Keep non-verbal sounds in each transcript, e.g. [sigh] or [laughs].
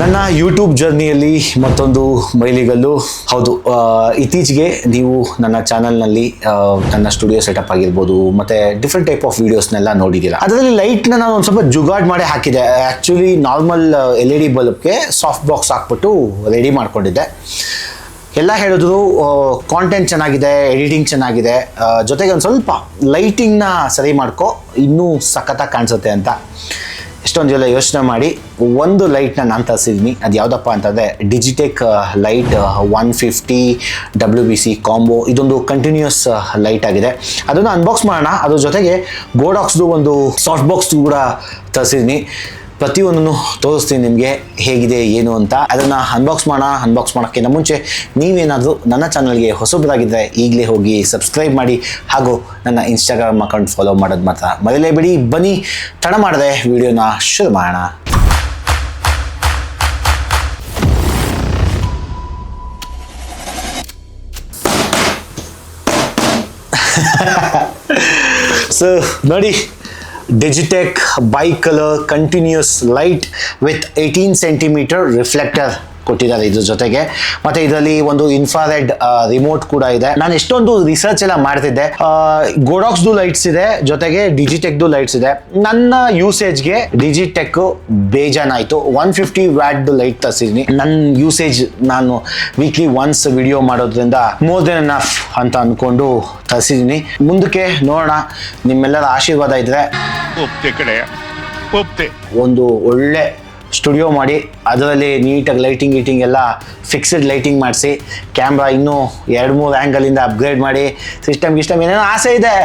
ನನ್ನ ಯೂಟ್ಯೂಬ್ ಜರ್ನಿಯಲ್ಲಿ ಮತ್ತೊಂದು ಮೈಲಿಗಲ್ಲು. ಹೌದು ಇತ್ತೀಚೆಗೆ ನೀವು ನನ್ನ ಚಾನಲ್ನಲ್ಲಿ ನನ್ನ ಸ್ಟುಡಿಯೋ ಸೆಟಪ್ ಆಗಿರ್ಬೋದು, ಮತ್ತೆ ಡಿಫ್ರೆಂಟ್ ಟೈಪ್ ಆಫ್ ವಿಡಿಯೋಸ್ನೆಲ್ಲ ನೋಡಿದ್ದೀರಾ ಅದರಲ್ಲಿ ಲೈಟ್ನ ನಾನು ಒಂದು ಸ್ವಲ್ಪ ಜುಗಾಡ್ ಮಾಡಿ ಹಾಕಿದೆ. Actually normal L E D ಬಲ್ಬ್ಗೆ soft box ಹಾಕ್ಬಿಟ್ಟು ರೆಡಿ ಮಾಡಿಕೊಂಡಿದ್ದೆ. ಎಲ್ಲ ಹೇಳಿದ್ರು ಕಾಂಟೆಂಟ್ ಚೆನ್ನಾಗಿದೆ ಎಡಿಟಿಂಗ್ ಚೆನ್ನಾಗಿದೆ ಜೊತೆಗೆ ಒಂದು ಸ್ವಲ್ಪ ಲೈಟಿಂಗ್ನ ಸರಿ ಮಾಡ್ಕೊ, ಇನ್ನೂ ಸಖತ್ತಾಗಿ ಕಾಣಿಸುತ್ತೆ ಅಂತ. ಎಷ್ಟೊಂದು ಜನ ಯೋಚನೆ ಮಾಡಿ, ಒಂದು ಲೈಟ್ನ ನಾನು ತರಿಸಿದ್ದೀನಿ ಅದು ಯಾವುದಪ್ಪ ಅಂತಂದರೆ Digitek light one fifty W B C combo ಇದೊಂದು ಕಂಟಿನ್ಯೂಸ್ ಲೈಟ್ ಆಗಿದೆ. ಅದನ್ನು ಅನ್ಬಾಕ್ಸ್ ಮಾಡೋಣ. ಅದ್ರ ಜೊತೆಗೆ ಗೋಡಾಕ್ಸ್ದು ಒಂದು ಸಾಫ್ಟ್ ಬಾಕ್ಸ್ ಕೂಡ ತರಿಸಿದ್ದೀನಿ ಪ್ರತಿಯೊಂದನ್ನು ತೋರಿಸ್ತೀನಿ ನಿಮಗೆ ಹೇಗಿದೆ, ಏನು ಅಂತ. ಅದನ್ನು ಅನ್ಬಾಕ್ಸ್ ಮಾಡೋಣ ಅನ್ಬಾಕ್ಸ್ ಮಾಡೋಕ್ಕಿಂತ ಮುಂಚೆ ನೀವೇನಾದರೂ ನನ್ನ ಚಾನಲ್ಗೆ ಹೊಸಬರಾಗಿದ್ದರೆ ಈಗಲೇ ಹೋಗಿ ಸಬ್ಸ್ಕ್ರೈಬ್ ಮಾಡಿ ಹಾಗೂ ನನ್ನ ಇನ್ಸ್ಟಾಗ್ರಾಮ್ ಅಕೌಂಟ್ ಫಾಲೋ ಮಾಡೋದು ಮಾತ್ರ ಮರೆಯಲೇಬೇಡಿ ಬನ್ನಿ, ತಡ ಮಾಡದೆ ವಿಡಿಯೋನ ಶುರು ಮಾಡೋಣ. [laughs] ಸೊ ನೋಡಿ Digitech bicolor continuous light with 18 centimeter reflector. ಕೊಟ್ಟಿದ್ದಾರೆ ಇದ್ರ ಜೊತೆಗೆ. ಮತ್ತೆ ಇದರಲ್ಲಿ ಒಂದು ಇನ್ಫ್ರಾರೆಡ್ ರಿಮೋಟ್ ಕೂಡ ಇದೆ. ನಾನು ಎಷ್ಟೊಂದು ರಿಸರ್ಚ್ ಎಲ್ಲ ಮಾಡ್ತಿದ್ದೆ. ಗೋಡಾಕ್ಸ್ದು ಲೈಟ್ಸ್ ಇದೆ ಜೊತೆಗೆ ಡಿಜಿಟೆಕ್ದು ಲೈಟ್ಸ್ ಇದೆ. ನನ್ನ ಯೂಸೇಜ್ಗೆ ಡಿಜಿಟೆಕ್ ಬೇಜಾನಾಯಿತು. ಒನ್ ಫಿಫ್ಟಿ ವ್ಯಾಟ್ ಲೈಟ್ ತರಿಸಿದ್ದೀನಿ ನನ್ನ ಯೂಸೇಜ್ ನಾನು ವೀಕ್ಲಿ ಒನ್ಸ್ ವಿಡಿಯೋ ಮಾಡೋದ್ರಿಂದ ಮೋರ್ ದೆನ್ ಎನಫ್ ಅಂತ ಅಂದ್ಕೊಂಡು ತರಿಸಿದ್ದೀನಿ ಮುಂದಕ್ಕೆ ನೋಡೋಣ. ನಿಮ್ಮೆಲ್ಲರ ಆಶೀರ್ವಾದ ಇದ್ರೆ ಒಂದು ಒಳ್ಳೆ ಸ್ಟುಡಿಯೋ ಮಾಡಿ ಅದರಲ್ಲಿ ನೀಟಾಗಿ ಲೈಟಿಂಗ್ ಗೀಟಿಂಗ್ ಎಲ್ಲ ಫಿಕ್ಸ್ಡ್ ಲೈಟಿಂಗ್ ಮಾಡಿಸಿ ಕ್ಯಾಮ್ರಾ ಇನ್ನೂ ಎರಡು ಮೂರು ಆ್ಯಂಗಲಿಂದ ಅಪ್ಗ್ರೇಡ್ ಮಾಡಿ ಸಿಸ್ಟಮ್ ಗಿಸ್ಟಮ್ ಏನೇನೋ ಆಸೆ ಇದೆ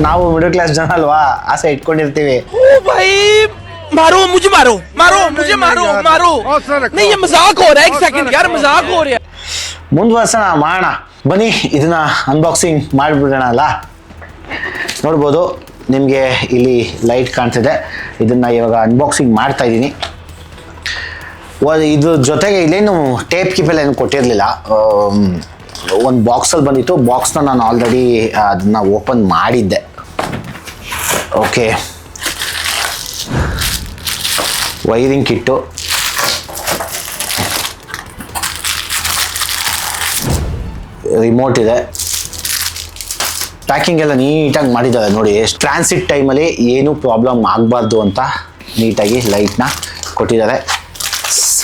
ನಾವು ಮಿಡಲ್ ಕ್ಲಾಸ್ ಜನ ಅಲ್ವಾ ಆಸೆ ಇಟ್ಕೊಂಡಿರ್ತೀವಿ ओ भाई मारो मुझे मारो मारो मुझे मारो मारो नहीं ये मजाक हो रहा है एक सेकंड यार मजाक हो रहा है ಮುಂದುವರ್ಸೋಣ ಮಾಡೋಣ ಬನ್ನಿ ಇದನ್ನ ಅನ್ಬಾಕ್ಸಿಂಗ್ ಮಾಡಿಬಿಡೋಣ ಅಲ್ಲ ನೋಡ್ಬೋದು ನಿಮಗೆ ಇಲ್ಲಿ ಲೈಟ್ ಕಾಣ್ತಿದೆ ಇದನ್ನು ಇವಾಗ ಅನ್ಬಾಕ್ಸಿಂಗ್ ಮಾಡ್ತಾ ಇದ್ದೀನಿ ಇದ್ರ ಜೊತೆಗೆ ಇಲ್ಲೇನು ಟೇಪ್ ಕೀಪೆಲ್ಲ ಏನು ಕೊಟ್ಟಿರಲಿಲ್ಲ. ಒಂದು ಬಾಕ್ಸಲ್ಲಿ ಬಂದಿತ್ತು. ಬಾಕ್ಸ್ನ ನಾನು ಆಲ್ರೆಡಿ ಅದನ್ನು ಓಪನ್ ಮಾಡಿದ್ದೆ. ಓಕೆ ವೈರಿಂಗ್ ಕಿಟ್ಟು ರಿಮೋಟ್ ಇದೆ. ಪ್ಯಾಕಿಂಗ್ ಎಲ್ಲ ನೀಟಾಗಿ ಮಾಡಿದ್ದಾರೆ ನೋಡಿ. ಟ್ರಾನ್ಸಿಟ್ ಟೈಮಲ್ಲಿ ಏನೂ ಪ್ರಾಬ್ಲಮ್ ಆಗಬಾರ್ದು ಅಂತ ನೀಟಾಗಿ ಲೈಟ್ನ ಕೊಟ್ಟಿದ್ದಾರೆ.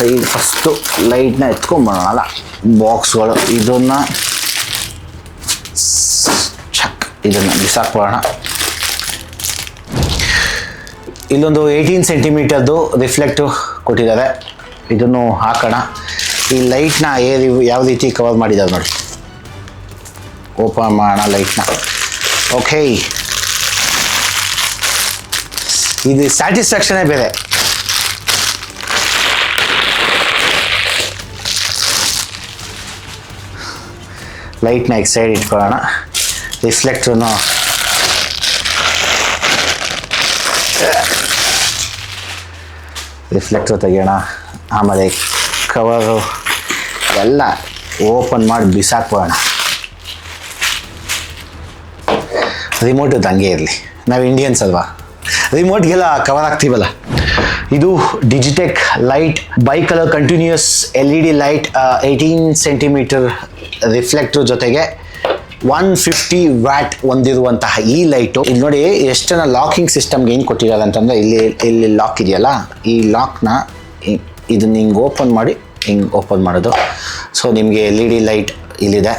ಸೈಡ್ ಫಸ್ಟು ಲೈಟ್ನ ಬಾಕ್ಸ್ ಬಾಕ್ಸ್ಗಳು, ಇದನ್ನು ಚಕ್ ಇದನ್ನು ಬಿಸಾಕ್ಬಿಡೋಣ. ಇಲ್ಲೊಂದು ಏಯ್ಟೀನ್ ಸೆಂಟಿಮೀಟರ್ದು ರಿಫ್ಲೆಕ್ಟು ಕೊಟ್ಟಿದ್ದಾರೆ. ಇದನ್ನು ಹಾಕೋಣ. ಈ ಲೈಟ್ನ ಯಾವ ರೀತಿ ಕವರ್ ಮಾಡಿದ್ದಾರೆ ನೋಡಿ. ಓಪನ್ ಮಾಡೋಣ ಲೈಟ್ನ. ಓಕೆ. ಇದು ಸ್ಯಾಟಿಸ್ಫ್ಯಾಕ್ಷನೇ ಬೇರೆ. ಲೈಟ್ನ ಎಕ್ ಸೈಡ್ ಇಟ್ಕೊಳ್ಳೋಣ ರಿಫ್ಲೆಕ್ಟ್ರೂ ರಿಫ್ಲೆಕ್ಟ್ರು ತೆಗಿಯೋಣ ಆಮೇಲೆ ಕವರು ಎಲ್ಲ ಓಪನ್ ಮಾಡಿ ಬಿಸಾಕ್ಬೋಣ ರಿಮೋಟ್ ಹಂಗೆ ಇರಲಿ ನಾವು ಇಂಡಿಯನ್ಸ್ ಅಲ್ವಾ ರಿಮೋಟ್ಗೆಲ್ಲ ಕವರ್ ಆಗ್ತೀವಲ್ಲ ಇದು Digitek light bi colour continuous L E D light eighteen centimetre reflector ಜೊತೆಗೆ ಒನ್ ಫಿಫ್ಟಿ ವ್ಯಾಟ್ ಹೊಂದಿರುವಂತಹ ಈ ಲೈಟು. ಇಲ್ಲಿ ನೋಡಿ ಎಷ್ಟನ್ನ ಲಾಕಿಂಗ್ ಸಿಸ್ಟಮ್ಗೆ ಏನು ಕೊಟ್ಟಿದ್ದಾರೆ ಅಂತಂದರೆ ಇಲ್ಲಿ ಇಲ್ಲಿ ಲಾಕ್ ಇದೆಯಲ್ಲ, ಈ ಲಾಕ್ನ ಇದನ್ನ ಹಿಂಗೆ ಓಪನ್ ಮಾಡಿ, ಹಿಂಗೆ ಓಪನ್ ಮಾಡೋದು. ಸೊ ನಿಮಗೆ ಎಲ್ ಇ ಡಿ ಲೈಟ್ ಇಲ್ಲಿದೆ.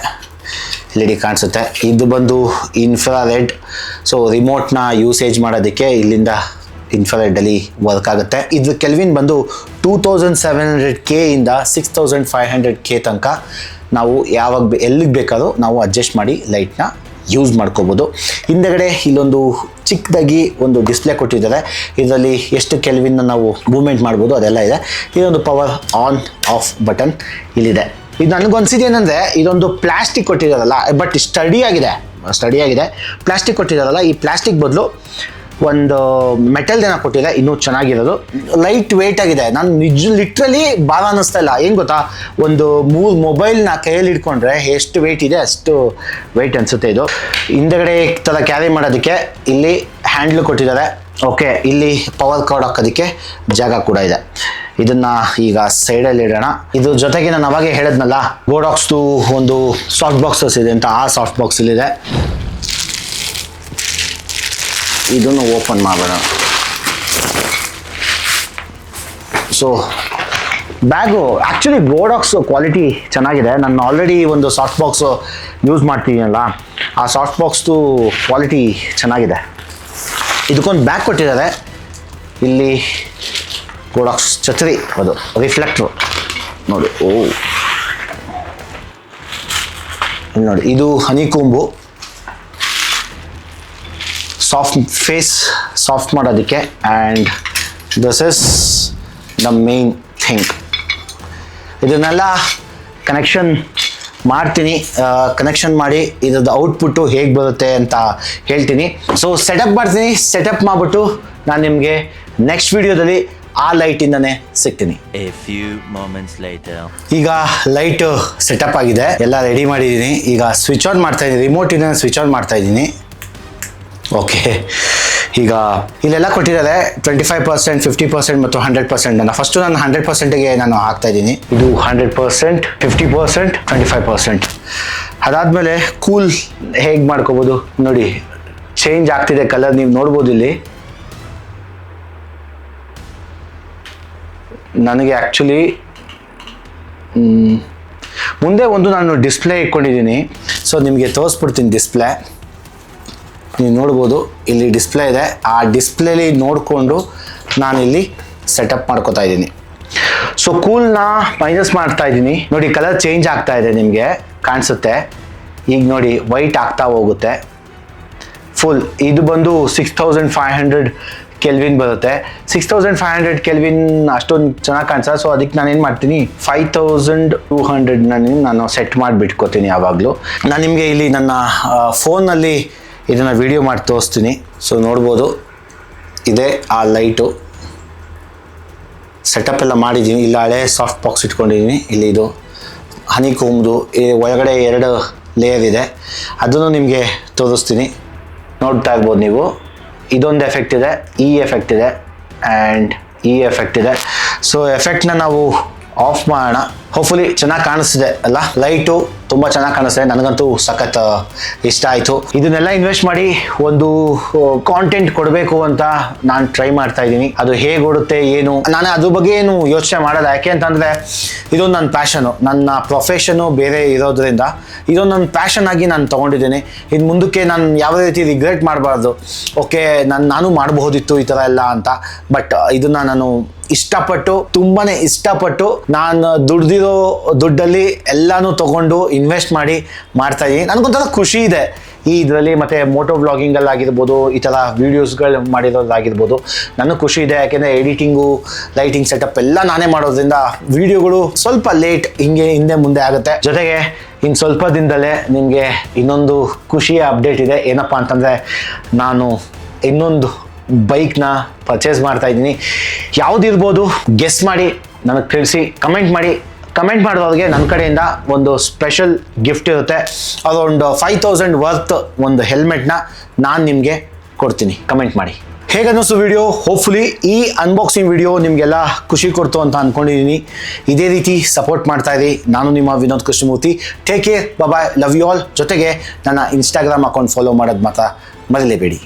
ಎಲ್ ಇ ಡಿ ಕಾಣಿಸುತ್ತೆ. ಇದು ಬಂದು ಇನ್ಫ್ರಾರೆಡ್. ಸೊ ರಿಮೋಟ್ನ ಯೂಸೇಜ್ ಮಾಡೋದಕ್ಕೆ ಇಲ್ಲಿಂದ ಇನ್ಫ್ರಾರೆಡಲ್ಲಿ ವರ್ಕ್ ಆಗುತ್ತೆ ಇದು ಕೆಲ್ವಿನ್ ಬಂದು two thousand seven hundred K ಇಂದ six thousand five hundred K ತನಕ ನಾವು ಯಾವಾಗ ಎಲ್ಲಿಗೆ ಬೇಕಾದರೂ ನಾವು ಅಡ್ಜಸ್ಟ್ ಮಾಡಿ ಲೈಟ್ನ ಯೂಸ್ ಮಾಡ್ಕೋಬೋದು. ಹಿಂದೆಗಡೆ ಇಲ್ಲೊಂದು ಚಿಕ್ಕದಾಗಿ ಒಂದು ಡಿಸ್ಪ್ಲೇ ಕೊಟ್ಟಿದ್ದಾರೆ. ಇದರಲ್ಲಿ ಎಷ್ಟು ಕೆಲ್ವಿನ್ನ ನಾವು ಮೂವ್ಮೆಂಟ್ ಮಾಡ್ಬೋದು ಅದೆಲ್ಲ ಇದೆ. ಇದೊಂದು ಪವರ್ ಆನ್ ಆಫ್ ಬಟನ್ ಇಲ್ಲಿದೆ. ಇದು ನನಗನ್ಸಿದ್ದು ಏನಂದರೆ, ಇದೊಂದು ಪ್ಲಾಸ್ಟಿಕ್ ಕೊಟ್ಟಿದ್ದಾರಲ್ಲ ಬಟ್ ಸ್ಟಡಿ ಆಗಿದೆ. ಸ್ಟಡಿ ಆಗಿದೆ. ಪ್ಲಾಸ್ಟಿಕ್ ಕೊಟ್ಟಿದ್ದಾರಲ್ಲ ಈ ಪ್ಲಾಸ್ಟಿಕ್ ಬದಲು ಒಂದು ಮೆಟಲ್ದೇನ ಕೊಟ್ಟಿದೆ ಇನ್ನೂ ಚೆನ್ನಾಗಿರೋದು. ಲೈಟ್ ವೇಟ್ ಆಗಿದೆ. ನಾನು ನಿಜ ಲಿಟ್ರಲಿ ಭಾಳ ಅನ್ನಿಸ್ತಾ ಇಲ್ಲ. ಏನು ಗೊತ್ತಾ? ಒಂದು ಮೂರು ಮೊಬೈಲ್ನ ಕೈಯಲ್ಲಿ ಇಟ್ಕೊಂಡ್ರೆ ಎಷ್ಟು ವೆಯ್ಟ್ ಇದೆ, ಅಷ್ಟು ವೆಯ್ಟ್ ಅನಿಸುತ್ತೆ ಇದು. ಹಿಂದಗಡೆ ಥರ ಕ್ಯಾರಿ ಮಾಡೋದಕ್ಕೆ ಇಲ್ಲಿ ಹ್ಯಾಂಡಲ್ ಕೊಟ್ಟಿದ್ದಾರೆ. ಓಕೆ ಇಲ್ಲಿ ಪವರ್ ಕಾರ್ಡ್ ಹಾಕೋದಕ್ಕೆ ಜಾಗ ಕೂಡ ಇದೆ. ಇದನ್ನ ಈಗ ಸೈಡಲ್ಲಿ ಇಡೋಣ. ಇದ್ರ ಜೊತೆಗೆ ನಾನು ಅವಾಗೆ ಹೇಳಿದ್ನಲ್ಲ ಗೋಡಾಕ್ಸ್ದು ಒಂದು ಸಾಫ್ಟ್ ಬಾಕ್ಸಸ್ ಇದೆ ಅಂತ ಆ ಸಾಫ್ಟ್ ಬಾಕ್ಸಲ್ಲಿದೆ ಇದನ್ನು ಓಪನ್ ಮಾಡೋಣ. So bag actually Godox quality ಚೆನ್ನಾಗಿದೆ. ನಾನು ಆಲ್ರೆಡಿ ಒಂದು ಸಾಫ್ಟ್ ಬಾಕ್ಸು ಯೂಸ್ ಮಾಡ್ತಿದ್ದೀನಲ್ಲ, ಆ ಸಾಫ್ಟ್ ಬಾಕ್ಸ್ದು ಕ್ವಾಲಿಟಿ ಚೆನ್ನಾಗಿದೆ. ಇದಕ್ಕೊಂದು ಬ್ಯಾಗ್ ಕೊಟ್ಟಿದ್ದಾರೆ. ಇಲ್ಲಿ ಗೋಡಾಕ್ಸ್ ಛತ್ರಿ, ಅದು ರಿಫ್ಲೆಕ್ಟ್ರು ನೋಡಿ, ಓ. ನೋಡಿ, ಇದು ಹನಿಕೊಂಬು ಸಾಫ್ಟ್ ಫೇಸ್ ಸಾಫ್ಟ್ ಮಾಡೋದಕ್ಕೆ and this is the main thing ಇದನ್ನೆಲ್ಲ ಕನೆಕ್ಷನ್ ಮಾಡ್ತೀನಿ. ಕನೆಕ್ಷನ್ ಮಾಡಿ ಇದ್ರದ್ದು ಔಟ್ಪುಟ್ಟು ಹೇಗೆ ಬರುತ್ತೆ ಅಂತ ಹೇಳ್ತೀನಿ. ಸೊ ಸೆಟಪ್ ಮಾಡ್ತೀನಿ. ಸೆಟಪ್ ಮಾಡಿಬಿಟ್ಟು ನಾನು ನಿಮಗೆ ನೆಕ್ಸ್ಟ್ ವಿಡಿಯೋದಲ್ಲಿ ಆ ಲೈಟಿಂದನೇ ಸಿಗ್ತೀನಿ. A few moments later. ಈಗ ಲೈಟ್ ಸೆಟಪ್ ಆಗಿದೆ. ಎಲ್ಲ ರೆಡಿ ಮಾಡಿದ್ದೀನಿ. ಈಗ ಸ್ವಿಚ್ ಆನ್ ಮಾಡ್ತಾ ಇದ್ದೀನಿ. ರಿಮೋಟಿಂದ ಸ್ವಿಚ್ ಆನ್ ಮಾಡ್ತಾ ಇದ್ದೀನಿ. ಓಕೆ ಈಗ ಇಲ್ಲೆಲ್ಲ ಕೊಟ್ಟಿರೋದೆ twenty five percent fifty percent ಮತ್ತು ಹಂಡ್ರೆಡ್ ಪರ್ಸೆಂಟ್ ನಾನು ಫಸ್ಟು ನಾನು ಹಂಡ್ರೆಡ್ ಪರ್ಸೆಂಟಿಗೆ ನಾನು ಹಾಕ್ತಾ ಇದ್ದೀನಿ. ಇದು hundred percent fifty percent twenty five percent ಅದಾದಮೇಲೆ ಕೂಲ್ ಹೇಗೆ ಮಾಡ್ಕೋಬೋದು? ನೋಡಿ ಚೇಂಜ್ ಆಗ್ತಿದೆ ಕಲರ್ ನೀವು ನೋಡ್ಬೋದು ಇಲ್ಲಿ. ನನಗೆ ಆ್ಯಕ್ಚುಲಿ ಮುಂದೆ ಒಂದು ನಾನು ಡಿಸ್ಪ್ಲೇ ಇಟ್ಕೊಂಡಿದ್ದೀನಿ. ಸೊ ನಿಮಗೆ ತೋರಿಸ್ಬಿಡ್ತೀನಿ ಡಿಸ್ಪ್ಲೇ ನೀವು ನೋಡ್ಬೋದು, ಇಲ್ಲಿ ಡಿಸ್ಪ್ಲೇ ಇದೆ. ಆ ಡಿಸ್ಪ್ಲೇಲಿ ನೋಡಿಕೊಂಡು ನಾನಿಲ್ಲಿ ಸೆಟಪ್ ಮಾಡ್ಕೋತಾ ಇದ್ದೀನಿ. ಸೊ ಕೂಲ್ನ ಮೈನಸ್ ಮಾಡ್ತಾ ಇದ್ದೀನಿ. ನೋಡಿ ಕಲರ್ ಚೇಂಜ್ ಆಗ್ತಾ ಇದೆ ನಿಮಗೆ, ಕಾಣಿಸುತ್ತೆ. ಈಗ ನೋಡಿ ವೈಟ್ ಆಗ್ತಾ ಹೋಗುತ್ತೆ. ಫುಲ್ ಇದು ಬಂದು six thousand five hundred kelvin ಬರುತ್ತೆ. Six thousand five hundred kelvin ಅಷ್ಟೊಂದು ಚೆನ್ನಾಗಿ ಕಾಣಿಸಲ್ಲ. ಸೊ ಅದಕ್ಕೆ ನಾನು ಏನು ಮಾಡ್ತೀನಿ? ಫೈವ್ ತೌಸಂಡ್ ಟೂ ಹಂಡ್ರೆಡ್ ನಾನು ನಾನು ಸೆಟ್ ಮಾಡಿಬಿಟ್ಕೋತೀನಿ ಯಾವಾಗಲೂ. ನಾನು ನಿಮಗೆ ಇಲ್ಲಿ ನನ್ನ ಫೋನಲ್ಲಿ ಇದನ್ನು ವಿಡಿಯೋ ಮಾಡಿ ತೋರಿಸ್ತೀನಿ. ಸೊ ನೋಡ್ಬೋದು. ಇದೇ ಆ ಲೈಟು ಸೆಟಪ್ ಎಲ್ಲ ಮಾಡಿದ್ದೀನಿ. ಇಲ್ಲ, ಹಳೆ ಸಾಫ್ಟ್ ಬಾಕ್ಸ್ ಇಟ್ಕೊಂಡಿದ್ದೀನಿ. ಇಲ್ಲಿ ಇದು ಹನಿ ಕೂಮ್ದು ಈ ಒಳಗಡೆ ಎರಡು ಲೇಯರ್ ಇದೆ. ಅದನ್ನು ನಿಮಗೆ ತೋರಿಸ್ತೀನಿ. ನೋಡ್ತಾ ಇರ್ಬೋದು ನೀವು. ಇದೊಂದು ಎಫೆಕ್ಟ್ ಇದೆ, ಈ ಎಫೆಕ್ಟ್ ಇದೆ ಆ್ಯಂಡ್ ಈ ಎಫೆಕ್ಟ್ ಇದೆ. ಸೊ ಎಫೆಕ್ಟ್ನ ನಾವು ಆಫ್ ಮಾಡೋಣ. ಹೋಪ್ಫುಲಿ ಚೆನ್ನಾಗಿ ಕಾಣಿಸ್ತಿದೆ ಅಲ್ಲ? ಲೈಟು ತುಂಬ ಚೆನ್ನಾಗಿ ಕಾಣಿಸ್ತಿದೆ. ನನಗಂತೂ ಸಖತ್ ಇಷ್ಟ ಆಯಿತು. ಇದನ್ನೆಲ್ಲ ಇನ್ವೆಸ್ಟ್ ಮಾಡಿ ಒಂದು ಕಾಂಟೆಂಟ್ ಕೊಡಬೇಕು ಅಂತ ನಾನು ಟ್ರೈ ಮಾಡ್ತಾ ಇದ್ದೀನಿ. ಅದು ಹೇಗೆ ಓಡುತ್ತೆ, ಏನು? ನಾನು ಅದ್ರ ಬಗ್ಗೆ ಏನು ಯೋಚನೆ ಮಾಡೋದು ಯಾಕೆ ಅಂತಂದರೆ ಇದೊಂದು ನನ್ನ ಪ್ಯಾಷನು ನನ್ನ ಪ್ರೊಫೆಷನು ಬೇರೆ ಇರೋದ್ರಿಂದ ಇದೊಂದು ನನ್ನ ಪ್ಯಾಷನ್ ಆಗಿ ನಾನು ತೊಗೊಂಡಿದ್ದೀನಿ. ಇನ್ನು ಮುಂದಕ್ಕೆ ನಾನು ಯಾವುದೇ ರೀತಿ ರಿಗ್ರೆಟ್ ಮಾಡಬಾರ್ದು. ಓಕೆ ನಾನು ನಾನು ಮಾಡಬಹುದಿತ್ತು ಈ ಥರ ಎಲ್ಲ ಅಂತ. ಬಟ್ ಇದನ್ನು ನಾನು ಇಷ್ಟಪಟ್ಟು, ತುಂಬಾನೇ ಇಷ್ಟಪಟ್ಟು ನಾನು ದುಡ್ದಿರೋ ದುಡ್ಡಲ್ಲಿ ಎಲ್ಲಾನು ತಗೊಂಡು ಇನ್ವೆಸ್ಟ್ ಮಾಡಿ ಮಾಡ್ತಾ ಇದ್ದೀನಿ. ನನಗೊಂಥರ ಖುಷಿ ಇದೆ. ಈ ಇದರಲ್ಲಿ ಮತ್ತೆ ಮೋಟೋ ವ್ಲಾಗಿಂಗಲ್ಲಿ ಆಗಿರ್ಬೋದು ಈ ಥರ ವೀಡಿಯೋಸ್ಗಳು ಮಾಡಿರೋದಾಗಿರ್ಬೋದು ನನಗೆ ಖುಷಿ ಇದೆ. ಯಾಕೆಂದರೆ ಎಡಿಟಿಂಗು ಲೈಟಿಂಗ್ ಸೆಟಪ್ ಎಲ್ಲ ನಾನೇ ಮಾಡೋದ್ರಿಂದ ವಿಡಿಯೋಗಳು ಸ್ವಲ್ಪ ಲೇಟ್ ಹಿಂಗೆ ಹಿಂದೆ ಮುಂದೆ ಆಗುತ್ತೆ. ಜೊತೆಗೆ ಇನ್ನು ಸ್ವಲ್ಪ ದಿನದಲ್ಲೇ ನಿಮಗೆ ಇನ್ನೊಂದು ಖುಷಿಯ ಅಪ್ಡೇಟ್ ಇದೆ. ಏನಪ್ಪ ಅಂತಂದರೆ, ನಾನು ಇನ್ನೊಂದು ಬೈಕ್ನ ಪರ್ಚೇಸ್ ಮಾಡ್ತಾ ಇದ್ದೀನಿ. ಯಾವುದಿರ್ಬೋದು ಗೆಸ್ ಮಾಡಿ, ನನಗೆ ತಿಳಿಸಿ ಕಮೆಂಟ್ ಮಾಡಿ ಕಮೆಂಟ್ ಮಾಡಿದವ್ರಿಗೆ ನನ್ನ ಕಡೆಯಿಂದ ಒಂದು ಸ್ಪೆಷಲ್ ಗಿಫ್ಟ್ ಇರುತ್ತೆ. ಅದೊಂದು ಫೈವ್ ತೌಸಂಡ್ ವರ್ತ್ ಒಂದು ಹೆಲ್ಮೆಟ್ನ ನಾನು ನಿಮಗೆ ಕೊಡ್ತೀನಿ. ಕಮೆಂಟ್ ಮಾಡಿ. ಹೇಗನ್ನಿಸ್ತು ವಿಡಿಯೋ ಹೋಪ್ಫುಲಿ ಈ ಅನ್ಬಾಕ್ಸಿಂಗ್ ವಿಡಿಯೋ ನಿಮಗೆಲ್ಲ ಖುಷಿ ಕೊಡ್ತು ಅಂತ ಅಂದ್ಕೊಂಡಿದ್ದೀನಿ ಇದೇ ರೀತಿ ಸಪೋರ್ಟ್ ಮಾಡ್ತಾ ಇರಿ. ನಾನು ನಿಮ್ಮ Vinod Krishnamurthy. Take care bye love you all ಜೊತೆಗೆ ನನ್ನ ಇನ್ಸ್ಟಾಗ್ರಾಮ್ ಅಕೌಂಟ್ ಫಾಲೋ ಮಾಡೋದು ಮಾತ್ರ ಮರಲೇಬೇಡಿ.